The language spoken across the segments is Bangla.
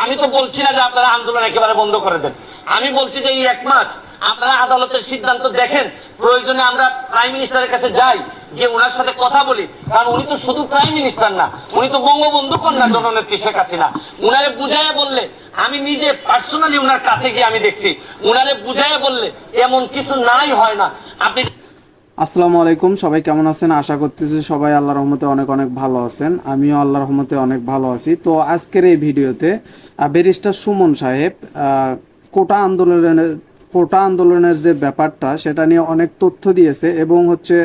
আমি তো বলছি না যে আপনারা আন্দোলন একেবারে বন্ধ করে দেন। আমি বলছি যে এই এক মাস আপনারা আদালতের সিদ্ধান্ত দেখেন, প্রয়োজনে আমরা প্রাইম মিনিস্টারের কাছে যাই, গিয়ে ওনার সাথে কথা বলি। কারণ উনি তো শুধু প্রাইম মিনিস্টার না, উনি তো বঙ্গবন্ধু কন্যা জননেত্রী শেখ হাসিনা। উনারে বুঝাইয়া বললে, আমি নিজে পার্সোনালি ওনার কাছে গিয়ে আমি দেখছি। উনারে বুঝাইয়া বললে, এমন কিছু নাই হয় না। আপনি আসসালামু আলাইকুম, সবাই কেমন আছেন? আশা করতেছি সবাই আল্লাহর রহমতে অনেক অনেক ভালো আছেন। আমিও আল্লাহর রহমতে অনেক ভালো আছি। তো আজকের এই ভিডিওতে ব্যারিস্টার সুমন সাহেব কোটা আন্দোলনের কোটা আন্দোলনের যে ব্যাপারটা, সেটা নিয়ে অনেক তথ্য দিয়েছে এবং হচ্ছে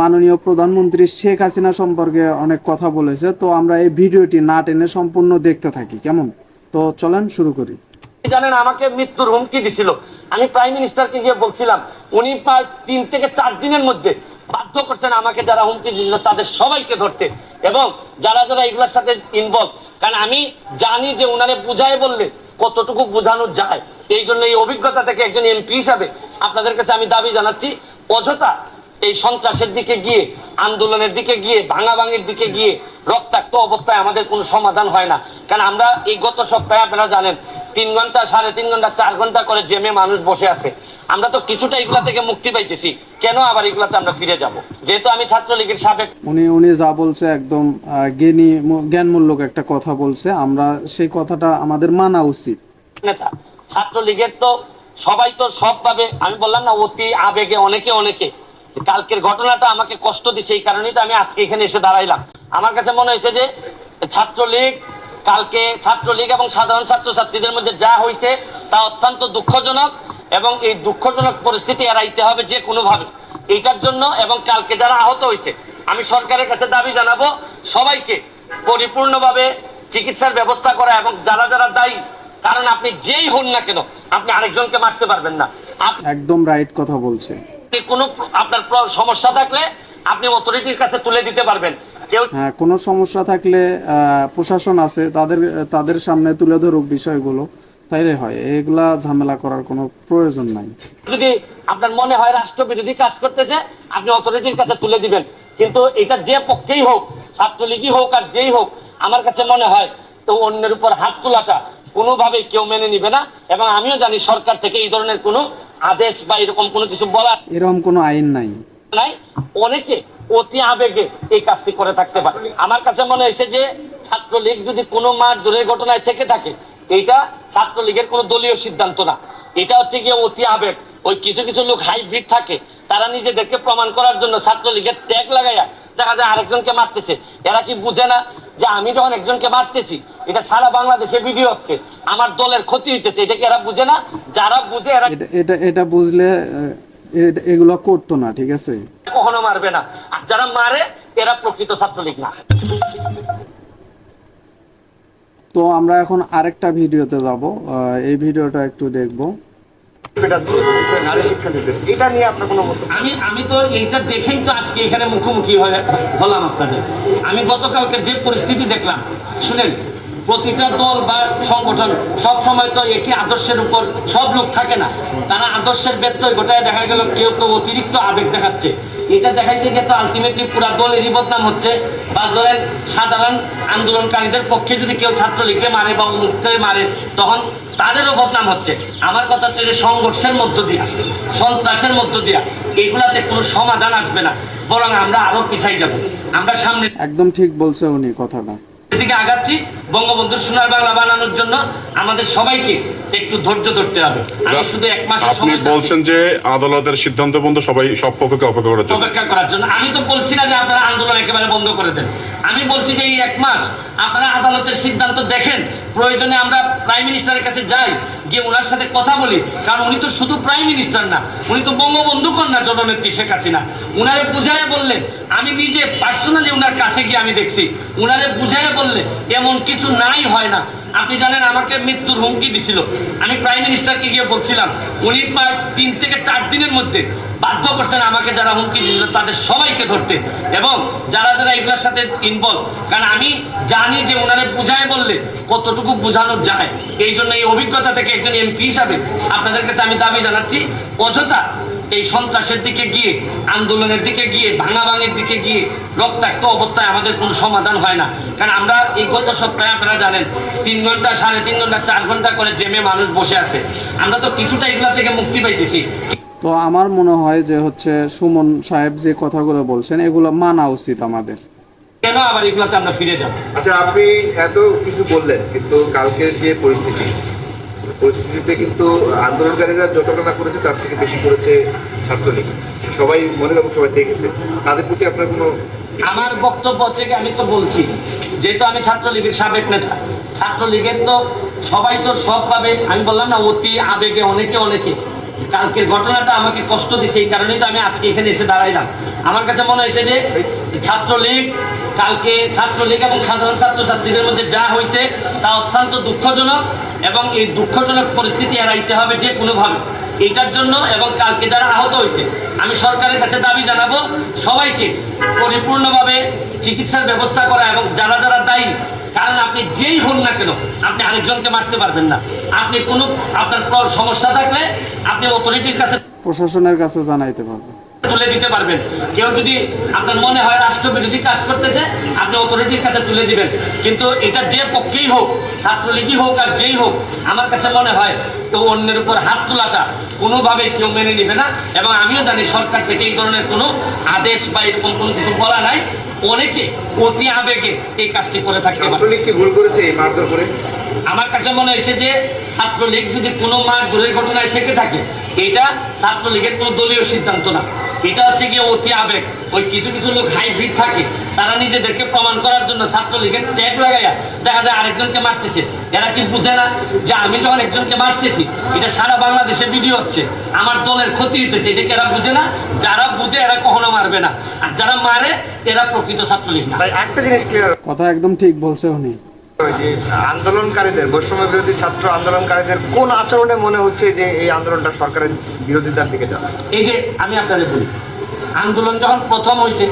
মাননীয় প্রধানমন্ত্রী শেখ হাসিনা সম্পর্কে অনেক কথা বলেছে। তো আমরা এই ভিডিওটি না টেনে সম্পূর্ণ দেখতে থাকি। কেমন? তো চলেন শুরু করি। জানেন আমাকে মৃত্যুর হুমকি দিছিল। আমি প্রাইম মিনিস্টারকে গিয়ে বলছিলাম, উনি প্রায় তিন থেকে চার দিনের মধ্যে বাধ্য করছেন আমাকে যারা হুমকি দিয়েছিল তাদের সবাইকে ধরতে এবং যারা যারা এগুলোর সাথে ইনভলভ কারণ আমি জানি যে উনারে বুঝায় বললে কতটুকু বোঝানো যায়। এই জন্য এই অভিজ্ঞতা থেকে একজন এমপি হিসাবে আপনাদের কাছে আমি দাবি জানাচ্ছি, অযথা এই সন্ত্রাসের দিকে গিয়ে আন্দোলনের দিকে গিয়ে ভাঙাভাঙির দিকে গিয়ে রক্তাক্ত অবস্থায় আমাদের কোনো সমাধান হয় না। কারণ আমরা এই গত সপ্তাহে আপনারা জানেন তিন ঘণ্টা সাড়ে তিন ঘণ্টা চার ঘণ্টা করে জেমে মানুষ বসে আছে। আমরা তো কিছুটা এগুলা থেকে মুক্তি পাইতেছি। কেন আবার এগুলাতে আমরা ফিরে যাব? যেহেতু আমি ছাত্রলীগের সাবেক উনি উনি যা বলছে একদম জ্ঞানী জ্ঞানমূলক একটা কথা বলছে। আমরা সেই কথাটা আমাদের মানা উচিত। নেতা ছাত্রলীগের তো সবাই তো সব পাবে আমি বললাম না অতি আবেগে অনেকে অনেকে। কালকের ঘটনাটা আমাকে কষ্ট দিছে এই কারণেই তো আমি আজকে এখানে এসে দাঁড়াইলাম। আমার কাছে মনে হয়েছে যে ছাত্রলীগ, কালকে ছাত্রলীগ এবং সাধারণ ছাত্রছাত্রীদের মধ্যে যা হয়েছে তা অত্যন্ত দুঃখজনক এবং এই দুঃখজনক পরিস্থিতি এড়াইতে হবে যে কোনোভাবে। এইটার জন্য এবং কালকে যারা আহত হয়েছে, আমি সরকারের কাছে দাবি জানাব, সবাইকে পরিপূর্ণভাবে চিকিৎসার ব্যবস্থা করা এবং যারা যারা দায়ী, কারণ আপনি যেই হন না কেন, আপনি আরেকজনকে মারতে পারবেন না। একদম রাইট কথা বলছে কোনো আপনার সমস্যা থাকলে আপনি অথরিটির কাছে তুলে দিতে পারবেন। হ্যাঁ কোনো সমস্যা থাকলে প্রশাসন আছে তাদের তাদের সামনে তুলে ধরুক বিষয়গুলো তাইলে হয়। এগুলা ঝামেলা করার কোনো প্রয়োজন নাই। যদি আপনার মনে হয় রাষ্ট্রবিরোধী কাজ করতেছে আপনি অথরিটির কাছে তুলে দিবেন। কিন্তু এটা যে পক্ষেই হোক ছাত্রলীগই হোক আর যেই হোক আমার কাছে মনে হয় তো অন্যের উপর হাত তোলাটা কোনোভাবেই কেউ মেনে নিবে না। এবং আমিও জানি সরকার থেকে এই ধরনের কোনো আদেশ বা এরকম কোনো কিছু বলার এরকম কোনো আইন নাই। নাই? অনেকে অতি আবেগে এই কাজটি করে থাকতে পারে। আমার কাছে মনে হয়েছে যে ছাত্রলীগ যদি কোনো মার দূরের ঘটনায় থেকে থাকে এইটা ছাত্রলীগের কোনো দলীয় সিদ্ধান্ত না। এটা হচ্ছে গিয়ে অতি আবেগ। ওই কিছু কিছু লোক হাইব্রিড থাকে তারা নিজেদেরকে প্রমাণ করার জন্য ছাত্রলীগের ট্যাগ লাগাইয়া দেখা যায় আরেকজনকে মারতেছে। এরা কি বুঝে না যে আমি যখন একজনকে মারতেছি এটা সারা বাংলাদেশে ভিডিও হচ্ছে আমার দলের ক্ষতি হইতেছে এটা কি এরা বুঝে না? যারা বুঝে এরা এটা এটা বুঝলে এগুলা করতো না ঠিক আছে? কখনো মারবে না। আর যারা মারে এরা প্রকৃত ছাত্রলীগ না। তো আমরা এখন আরেকটা ভিডিওতে যাব। এই ভিডিওটা একটু দেখব। আমি গতকালকে যে পরিস্থিতি দেখলাম, শুনেন, প্রতিটা দল বা সংগঠন সব সময় তো একই আদর্শের উপর সব লোক থাকে না। তারা আদর্শের ব্যত্যয় গোটায় দেখা গেল কেউ কেউ অতিরিক্ত আবেগ দেখাচ্ছে। এটা দেখাইতে গিয়ে তো আলটিমেটলি পুরা দলেরই বদনাম হচ্ছে। বা ধরেন সাধারণ আন্দোলনকারীদের পক্ষে যদি কেউ ছাত্রলীগকে মারে বা মুক্তরে মারে, তখন তাদেরও বদনাম হচ্ছে। আমার কথা হচ্ছে যে সংঘর্ষের মধ্য দিয়া, সন্ত্রাসের মধ্য দিয়া এগুলাতে কোনো সমাধান আসবে না। বরং আমরা আরও পিছাই যাব। আমরা সামনে একদম ঠিক বলছে উনি কথাটা। দিকে আগাচ্ছি। বঙ্গবন্ধু সোনার বাংলা বানানোর জন্য আমাদের সবাইকে একটু ধৈর্য ধরতে হবে। আমি শুধু এক মাসের আপনি বলছেন যে আদালতের সিদ্ধান্ত বন্ধ সবাই সব পক্ষকে অপেক্ষা করার জন্য। অপেক্ষা করার জন্য। আমি তো বলছি না যে আপনারা আন্দোলন একেবারে বন্ধ করে দেন। আমি বলছি যে এই এক মাস আপনারা আদালতের সিদ্ধান্ত দেখেন। প্রয়োজনে আমরা প্রাইম মিনিস্টারের কাছে যাই। গিয়ে ওনার সাথে কথা বলি। কারণ উনি তো শুধু প্রাইম মিনিস্টার না, উনি তো বঙ্গবন্ধু কন্যা জননেত্রী শেখ হাসিনা। উনারে বুঝায় বললেন আমি নিজে পার্সোনালি ওনার কাছে গিয়ে আমি দেখছি। উনারে বুঝায় বললে, এমন কিছু নাই হয় না। আপনি জানেন আমাকে মৃত্যুর হুমকি দিছিল। আমি প্রাইম মিনিস্টারকে গিয়ে বলছিলাম, উনি প্রায় তিন থেকে চার দিনের মধ্যে বাধ্য করছেন আমাকে যারা হুমকি দিয়েছিল তাদের সবাইকে ধরতে এবং যারা যারা এগুলোর সাথে ইনভলভ কারণ আমি জানি যে ওনারে বুঝায় বললে কতটুকু বোঝানো যায়। এই জন্য এই অভিজ্ঞতা থেকে একজন এমপি হিসাবে আপনাদের কাছে আমি দাবি জানাচ্ছি, অযথা এই সন্ত্রাসের দিকে গিয়ে আন্দোলনের দিকে গিয়ে ভাঙাভাঙির দিকে গিয়ে রক্তাক্ত অবস্থায় আমাদের কোনো সমাধান হয় না। কারণ আমরা এই গত সপ্তাহে আপনারা জানেন তিন ঘণ্টা সাড়ে তিন ঘণ্টা চার ঘণ্টা করে জেমে মানুষ বসে আছে। আমরা তো কিছুটা এগুলা থেকে মুক্তি পাইতেছি। তো আমার মনে হয় যে হচ্ছে সুমন সাহেব যে কথাগুলো বলছেন এগুলো মানা উচিত আমাদের। কেন আবার এগুলাতে আমরা ফিরে যাব? আচ্ছা আপনি এত কিছু বললেন কিন্তু কালকের যে পরিস্থিতি পরিস্থিতিতে কিন্তু আন্দোলনকারীরা যতটা না করেছে, তার থেকে বেশি করেছে ছাত্রলীগ। সবাই মনে রাখুন সবাই দেখেছে তাদের প্রতি আপনার কোনো আমার বক্তব্য থেকে আমি তো বলছি, যেহেতু আমি ছাত্রলীগের সাবেক নেতা, ছাত্রলীগের তো সবাই তো সব পাবে, আমি বললাম না, অতি আবেগে অনেকে অনেকে। কালকের ঘটনাটা আমাকে কষ্ট দিছে, এই কারণেই তো আমি আজকে এখানে এসে দাঁড়াইলাম। আমার কাছে মনে হয়েছে যে ছাত্রলীগ, কালকে ছাত্রলীগ এবং সাধারণ ছাত্রছাত্রীদের মধ্যে যা হয়েছে তা অত্যন্ত দুঃখজনক এবং এই দুঃখজনক পরিস্থিতি এড়াইতে হবে যে কোনোভাবে। এটার জন্য এবং কালকে যারা আহত হয়েছে, আমি সরকারের কাছে দাবি জানাব, সবাইকে পরিপূর্ণভাবে চিকিৎসার ব্যবস্থা করা এবং যারা যারা দায়ী কারণ আপনি যেই হন না কেন, আপনি আরেকজনকে মারতে পারবেন না। আপনি কোনো, আপনার সমস্যা থাকলে আপনি অথরিটির কাছে প্রশাসনের কাছে জানাইতে পারবে তুলে দিতে পারবেন। কেউ যদি আপনার মনে হয় রাষ্ট্রবিরোধী কাজ করতেছে আপনি অথরিটির কাছে তুলে দিবেন। কিন্তু এটা যে পক্ষেই হোক ছাত্রলীগই হোক আর যেই হোক আমার কাছে মনে হয় তো অন্যের উপর হাত তোলাটা কোনোভাবে কেউ মেনে নেবে না। এবং আমিও জানি সরকার থেকে এই ধরনের কোনো আদেশ বা এরকম কোনো কিছু বলা নাই। অনেকে অতি আবেগে এই কাজটি করে থাকতে পারে। কি ভুল করেছে এই মারধর করে? আমার কাছে মনে হয়েছে যে ছাত্রলীগ যদি কোনো মার দূরের ঘটনায় থেকে থাকে এটা ছাত্রলীগের কোনো দলীয় সিদ্ধান্ত না। এটা হচ্ছে গিয়ে অতি আবেগ। ওই কিছু কিছু লোক হাইব্রিড থাকে। তারা নিজেদেরকে প্রমাণ করার জন্য ছাত্রলীগের ট্যাগ লাগাইয়া দেখা যায় আরেকজনকে মারতেছে। এরা কি বুঝে না যে আমি যখন একজনকে মারতেছি এটা সারা বাংলাদেশে ভিডিও হচ্ছে। আমার দলের ক্ষতি হইতেছে এটা কি এরা বুঝে না? যারা বুঝে এরা কখনো মারবে না। আর যারা মারে এরা প্রকৃত ছাত্রলীগ না। একটা জিনিস কথা একদম ঠিক বলছে উনি। আন্দোলনকারীদের বৈষম্য বিরোধী ছাত্র আন্দোলনকারীদের কোন আচরণে মনে হচ্ছে যে এই আন্দোলনটা সরকারের বিরোধিতার দিকে যাচ্ছে? এই যে আমি আপনাদের বলি, আন্দোলন যখন প্রথম হয়েছে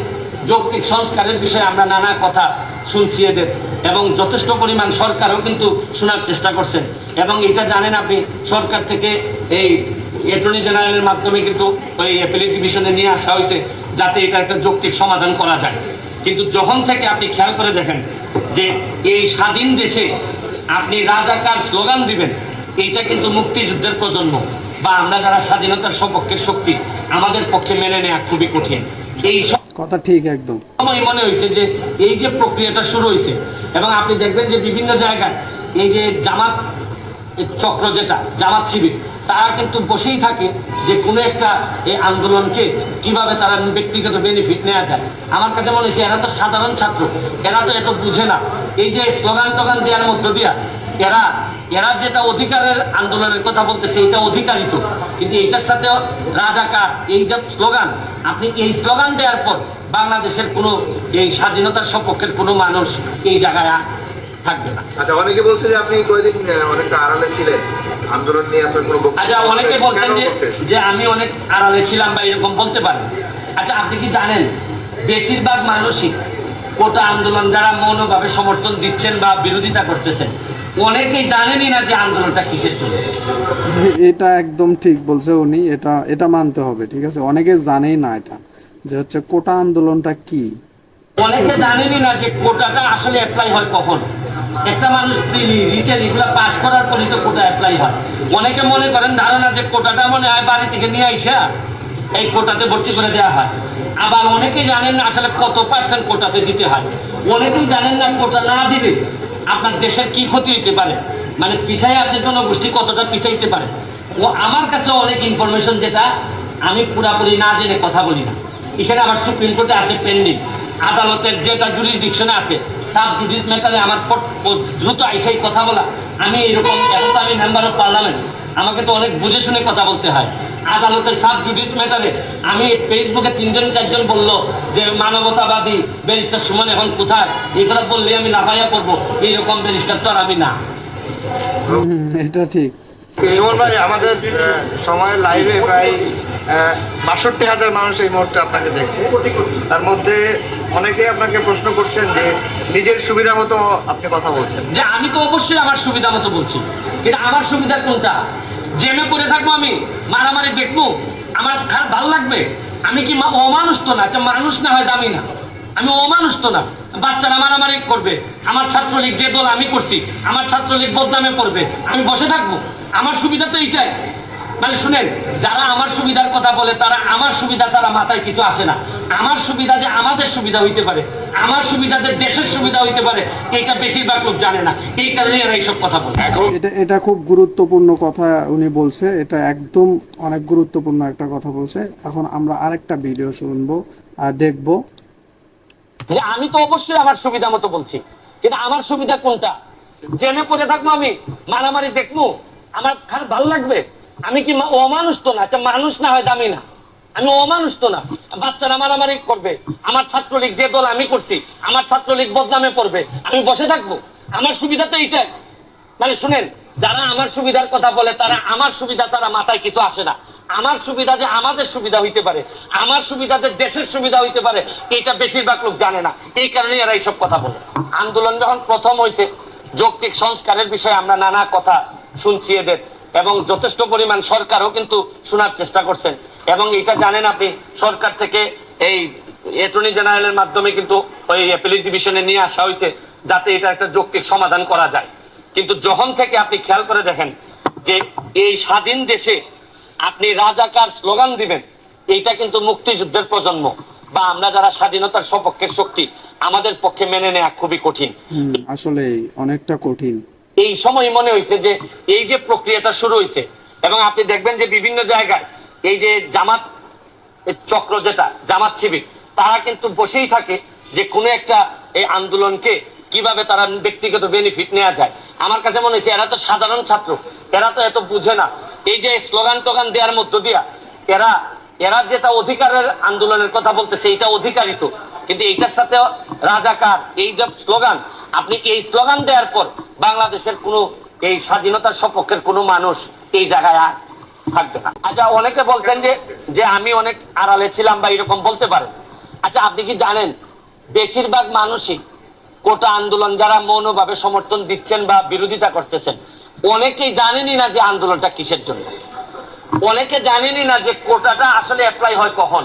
যৌক্তিক সংস্কারের বিষয়ে আমরা নানা কথা শুনছি এদের, এবং যথেষ্ট পরিমাণ সরকারও কিন্তু শোনার চেষ্টা করছেন। এবং এটা জানেন আপনি, সরকার থেকে এই অ্যাটর্নি জেনারেলের মাধ্যমে কিন্তু ওই ডিভিশনে নিয়ে আসা হয়েছে যাতে এটা একটা যৌক্তিক সমাধান করা যায়। কিন্তু যখন থেকে আপনি খেয়াল করে দেখেন যে এই স্বাধীন দেশে আপনি রাজাকার স্লোগান দিবেন এইটা কিন্তু মুক্তিযুদ্ধের প্রজন্ম বা আমরা যারা স্বাধীনতার সপক্ষের শক্তি আমাদের পক্ষে মেনে নেওয়া খুবই কঠিন। এই সব কথা ঠিক একদম। সময় মনে হয়েছে যে এই যে প্রক্রিয়াটা শুরু হয়েছে এবং আপনি দেখবেন যে বিভিন্ন জায়গায় এই যে জামাত চক্র যেটা, জামাত শিবির, তারা কিন্তু বসেই থাকে যে কোনো একটা এই আন্দোলনকে কীভাবে তারা ব্যক্তিগত বেনিফিট নেওয়া যায়। আমার কাছে মনে হয়েছে এরা তো সাধারণ ছাত্র, এরা তো এত বুঝে না। এই যে স্লোগান টোগান দেওয়ার মধ্য দিয়া এরা এরা যেটা অধিকারের আন্দোলনের কথা বলতেছে, এটা অধিকারিত কিন্তু এইটার সাথে রাজাকার এই যে স্লোগান, আপনি এই স্লোগান দেওয়ার পর বাংলাদেশের কোনো এই স্বাধীনতার সপক্ষের কোনো মানুষ এই জায়গায় থাকবে না। আচ্ছা অনেকে বলছে যে আপনি কয়েকদিন অনেকটা আড়ালে ছিলেন। আন্দোলন নিয়ে আপনার কোনো বক্তব্য আচ্ছা অনেকে বলছেন যে আমি অনেক আড়ালে ছিলাম বা এরকম বলতে পারেন। আচ্ছা আপনি কি জানেন বেশিরভাগ মানুষই কোটা আন্দোলন যারা মৌনভাবে সমর্থন দিচ্ছেন বা বিরোধিতা করতেছেন অনেকেই জানেনই না যে আন্দোলনটা কিসের জন্য। এটা একদম ঠিক বলছে উনি। এটা এটা মানতে হবে ঠিক আছে? অনেকে জানেই না এটা যে হচ্ছে কোটা আন্দোলনটা কি? অনেকে জানেনই না যে কোটাটা আসলে অ্যাপ্লাই হয় কখন। একটা মানুষ প্রিলি রিটেন এগুলো পাস করার পরই তো কোটা অ্যাপ্লাই হয়। অনেকে মনে করেন ধারণা যে কোটাটা মনে হয় বাড়ি থেকে নিয়ে আইসা এই কোটাতে ভর্তি করে দেওয়া হয়। আবার অনেকেই জানেন না আসলে কত পার্সেন্ট কোটাতে দিতে হয়। অনেকেই জানেন না কোটা না দিলে আপনার দেশের কি ক্ষতি হতে পারে? মানে পিছাই আছে জনগোষ্ঠী কতটা পিছাইতে পারে? ও আমার কাছে অনেক ইনফরমেশন যেটা আমি পুরাপুরি না জেনে কথা বলি না। এখানে আমার সুপ্রিম কোর্টে আছে পেন্ডিং আদালতের যেটা জুরিসডিকশনে আছে সাব জুডিস ম্যাটারে আমার দ্রুত আইসাই কথা বলা। আমি এরকম এখন তো আমি মেম্বার অফ পার্লামেন্ট আমাকে তো অনেক বুঝে শুনে কথা বলতে হয়। আদালতের সাব জুডিস ম্যাটারে আমি ফেসবুকে তিনজন চারজন বলল যে মানবতাবাদী ব্যারিস্টার সুমন এখন কোথায়? এগুলো বললে আমি লাফাইয়া করব এইরকম ব্যারিস্টার তো আর আমি না। এটা ঠিক। সুমন ভাই আমাদের সময়ের লাইভে প্রায় বাষট্টি হাজার মানুষ এই মুহূর্তে আপনাকে দেখছে। তার মধ্যে অনেকে আপনাকে প্রশ্ন করছেন যে নিজের সুবিধা মতো আপনি কথা বলছেন। যে আমি তো অবশ্যই আমার সুবিধা মতো বলছি। কিন্তু আমার সুবিধা কোনটা? জেমে পড়ে থাকব আমি, মারামারি দেখব, আমার খারাপ ভালো লাগবে? আমি কি অমানুষ তো না আচ্ছা মানুষ না হয় দামি না। আমি অমানুষ তো না। বাচ্চারা মারামারি করবে, আমার ছাত্রলীগ যে দল আমি করছি, আমার ছাত্রলীগ বদনামে পড়বে, আমি বসে থাকব। আমার সুবিধা তো এইটাই। মানে শুনেন যারা আমার সুবিধার কথা বলে তারা আমার সুবিধা ছাড়া মাথায় কিছু আসে না। আমার সুবিধা যে আমাদের সুবিধা হইতে পারে আমার সুবিধা যে দেশের সুবিধা হইতে পারে এটা বেশিরভাগ লোক জানে না। এই কারণে এরা এইসব কথা বলে। এটা এটা খুব গুরুত্বপূর্ণ কথা উনি বলছে এটা একদম অনেক গুরুত্বপূর্ণ একটা কথা বলছে। এখন আমরা আরেকটা ভিডিও শুনব আর দেখব। যে আমি তো অবশ্যই আমার সুবিধা মতো বলছি কিন্তু আমার সুবিধা কোনটা? জেনে পড়ে থাকব আমি মারামারি দেখব আমার খারাপ ভালো লাগবে? আমি কি অমানুষ তো না আচ্ছা মানুষ না হয় দামি না। আমি অমানুষ তো না। বাচ্চারা মারামারি করবে। আমার ছাত্রলীগ যে দল আমি করছি, আমার ছাত্রলীগ বদনামে পড়বে। আমি বসে থাকব। আমার সুবিধা তো এইটাই। মানে শুনেন, যারা আমার সুবিধার কথা বলে, তারা আমার সুবিধা ছাড়া মাথায় কিছু আসে না। আমার সুবিধা যে আমাদের সুবিধা হইতে পারে, আমার সুবিধা যে দেশের সুবিধা হইতে পারে, এটা বেশিরভাগ লোক জানে না। এই কারণে এরা এইসব কথা বলে। আন্দোলন যখন প্রথম হয়েছে যৌক্তিক সংস্কারের বিষয়ে আমরা নানা কথা শুনছি এদের। এবং যথেষ্ট পরিমাণ সরকারও কিন্তু শোনার চেষ্টা করছেন। এবং এটা জানেন আপনি, সরকার থেকে এই অ্যাটর্নি জেনারেলের মাধ্যমে কিন্তু ওই অ্যাপিলিট ডিভিশনে নিয়ে আসা হয়েছে, যাতে এটা একটা যৌক্তিক সমাধান করা যায়। কিন্তু যখন থেকে আপনি খেয়াল করে দেখেন যে এই স্বাধীন দেশে আপনি রাজাকার স্লোগান দিবেন, এইটা কিন্তু মুক্তিযুদ্ধের প্রজন্ম। বা আমরা যারা স্বাধীনতার সপক্ষের শক্তি, আমাদের পক্ষে মেনে নেওয়া খুবই কঠিন। আসলে অনেকটা কঠিন। এই সময় মনে হয়েছে যে এই যে প্রক্রিয়াটা শুরু হয়েছে এবং আপনি দেখবেন যে বিভিন্ন জায়গায় এই যে জামাত চক্র যেটা, জামাত শিবির, তারা কিন্তু বসেই থাকে যে কোনো একটা এই আন্দোলনকে কীভাবে তারা ব্যক্তিগত বেনিফিট নেওয়া যায়। আমার কাছে মনে হয়েছে এরা তো সাধারণ ছাত্র, এরা তো এত বুঝে না। এই যে স্লোগান টোগান দেওয়ার মধ্য দিয়া, এরা এরা যেটা অধিকারের আন্দোলনের কথা বলতেছে, এটা অধিকারিত। কিন্তু এইটার সাথে রাজাকার, এই যে স্লোগান, আপনি এই স্লোগান দেওয়ার পর বাংলাদেশের কোনো এই স্বাধীনতার সপক্ষের কোনো মানুষ এই জায়গায় আর থাকবে না। আচ্ছা অনেকে বলছেন যে যে আমি অনেক আড়ালে ছিলাম বা এরকম বলতে পারেন। আচ্ছা আপনি কি জানেন, বেশিরভাগ মানুষই কোটা আন্দোলন যারা মৌনভাবে সমর্থন দিচ্ছেন বা বিরোধিতা করতেছেন, অনেকেই জানেনই না যে আন্দোলনটা কিসের জন্য। অনেকে জানেনই না যে কোটাটা আসলে অ্যাপ্লাই হয় কখন।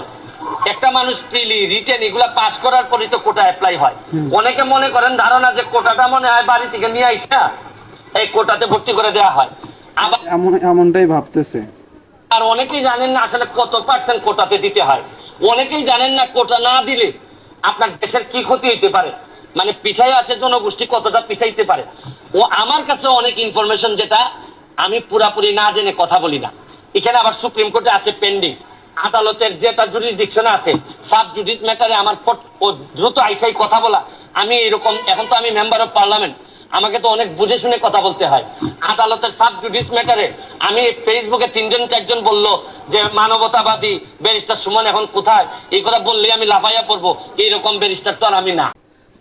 একটা মানুষ প্রিলি রিটেন এগুলা পাস করার পরই তো কোটা অ্যাপ্লাই হয়। অনেকে মনে করেন ধারণা যে কোটাটা মনে হয় বাড়ি থেকে নিয়ে আইসা এই কোটাতে ভর্তি করে দেওয়া হয়। আবার এমন এমনটাই ভাবতেছে। আর অনেকেই জানেন না আসলে কত পার্সেন্ট কোটাতে দিতে হয়। অনেকেই জানেন না কোটা না দিলে আপনার দেশের কি ক্ষতি হইতে পারে। মানে পিছাই আছে জনগোষ্ঠী কতটা পিছাইতে পারে। ও আমার কাছে অনেক ইনফরমেশন যেটা আমি পুরাপুরি না জেনে কথা বলি না। এখানে আবার সুপ্রিম কোর্টে আছে পেন্ডিং আদালতের যেটা জুরিসডিকশন আছে সাব জুডিস ম্যাটারে আমার দ্রুত আইসাই কথা বলা। আমি এরকম এখন তো আমি মেম্বার অফ পার্লামেন্ট আমাকে তো অনেক বুঝে শুনে কথা বলতে হয়। আদালতের সাব জুডিস ম্যাটারে আমি ফেসবুকে তিনজন চারজন বলল যে, মানবতাবাদী ব্যারিস্টার সুমন এখন কোথায়? এই কথা বললেই আমি লাফাইয়া পড়ব। এইরকম ব্যারিস্টার তো আর আমি না।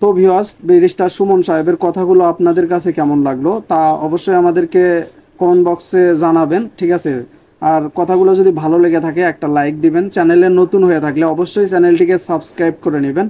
তো ভিওয়াস ব্যারিস্টার সুমন সাহেবের কথাগুলো আপনাদের কাছে কেমন লাগল তা অবশ্যই আমাদেরকে কমেন্ট বক্সে জানাবেন, ঠিক আছে? আর কথাগুলো যদি ভালো লেগে থাকে একটা লাইক দিবেন। চ্যানেলে নতুন হয়ে থাকলে অবশ্যই চ্যানেলটিকে সাবস্ক্রাইব করে নেবেন।